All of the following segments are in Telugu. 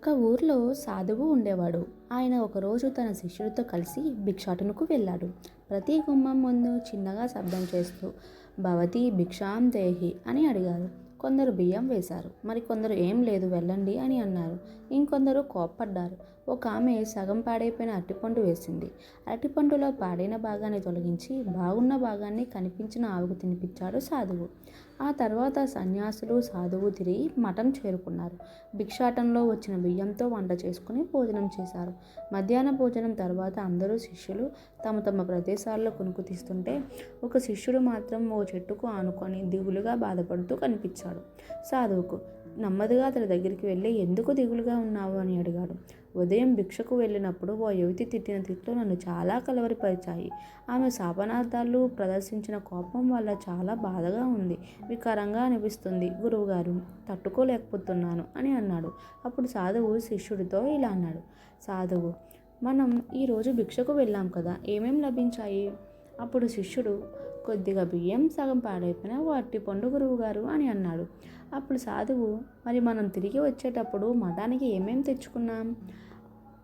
ఒక ఊర్లో సాధువు ఉండేవాడు. ఆయన ఒకరోజు తన శిష్యుడితో కలిసి భిక్షాటనకు వెళ్ళాడు. ప్రతి గుమ్మం ముందు చిన్నగా శబ్దం చేస్తూ భవతి భిక్షాం దేహి అని అడిగారు. కొందరు బియ్యం వేశారు. మరి కొందరు ఏం లేదు వెళ్ళండి అని అన్నారు. ఇంకొందరు కోప్పడ్డారు. ఒక ఆమె సగం పాడైపోయిన అరటిపండు వేసింది. అరటిపండులో పాడైన భాగాన్ని తొలగించి బాగున్న భాగాన్ని కనిపించిన ఆవుకు తినిపించాడు సాధువు. ఆ తర్వాత సన్యాసులు సాధువు తిరిగి మఠం చేరుకున్నారు. భిక్షాటంలో వచ్చిన బియ్యంతో వంట చేసుకుని భోజనం చేశారు. మధ్యాహ్న భోజనం తర్వాత అందరూ శిష్యులు తమ తమ ప్రదేశాల్లో కొనుక్కు తీస్తుంటే ఒక శిష్యుడు మాత్రం ఓ చెట్టుకు ఆనుకొని దిగులుగా బాధపడుతూ కనిపించాడు. సాధువుకు నెమ్మదిగా అతడి దగ్గరికి వెళ్ళి ఎందుకు దిగులుగా ఉన్నావు? అని అడిగాడు. ఉదయం భిక్షకు వెళ్ళినప్పుడు ఓ యువతి తిట్టిన తిట్లు నన్ను చాలా కలవరిపరిచాయి. ఆమె శాపనార్థాలు ప్రదర్శించిన కోపం వల్ల చాలా బాధగా ఉంది. వికారంగా అనిపిస్తుంది. గురువుగారు తట్టుకోలేకపోతున్నాను అని అన్నాడు. అప్పుడు సాధువు శిష్యుడితో ఇలా అన్నాడు. సాధువు మనం ఈరోజు భిక్షకు వెళ్ళాం కదా ఏమేం లభించాయి? అప్పుడు శిష్యుడు కొద్దిగా బియ్యం సగం పాడైపోయిన వాటి పండు గురువు గారు అని అన్నాడు. అప్పుడు సాధువు మరి మనం తిరిగి వచ్చేటప్పుడు మఠానికి ఏమేమి తెచ్చుకున్నాం?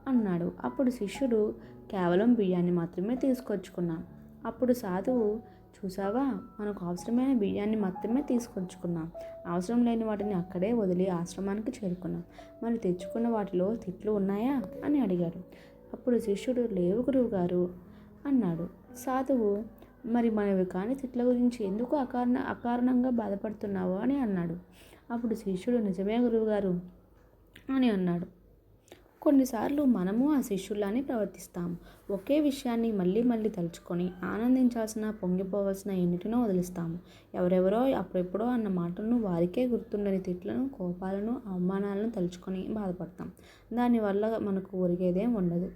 అన్నాడు. అప్పుడు శిష్యుడు కేవలం బియ్యాన్ని మాత్రమే తీసుకొచ్చుకున్నాం. అప్పుడు సాధువు చూసావా మనకు అవసరమైన బియ్యాన్ని మాత్రమే తీసుకొచ్చుకున్నాం. అవసరం లేని వాటిని అక్కడే వదిలి ఆశ్రమానికి చేరుకున్నాం. మరి తెచ్చుకున్న వాటిలో తిట్లు ఉన్నాయా? అని అడిగాడు. అప్పుడు శిష్యుడు లేవు గురువు గారు అన్నాడు. సాధువు మరి మనవి కాని తిట్ల గురించి ఎందుకు అకారణ అకారణంగా బాధపడుతున్నావు? అని అన్నాడు. అప్పుడు శిష్యుడు నిజమే గురువుగారు అని అన్నాడు. కొన్నిసార్లు మనము ఆ శిష్యులానే ప్రవర్తిస్తాం. ఒకే విషయాన్ని మళ్ళీ మళ్ళీ తలుచుకొని ఆనందించాల్సిన పొంగిపోవలసిన ఎన్నిటినో వదిలిస్తాము ఎవరెవరో అప్పుడెప్పుడో అన్న మాటలను వారికే గుర్తుండని తిట్లను కోపాలను అవమానాలను తలుచుకొని బాధపడతాం. దానివల్ల మనకు ఒరిగేదేం ఉండదు.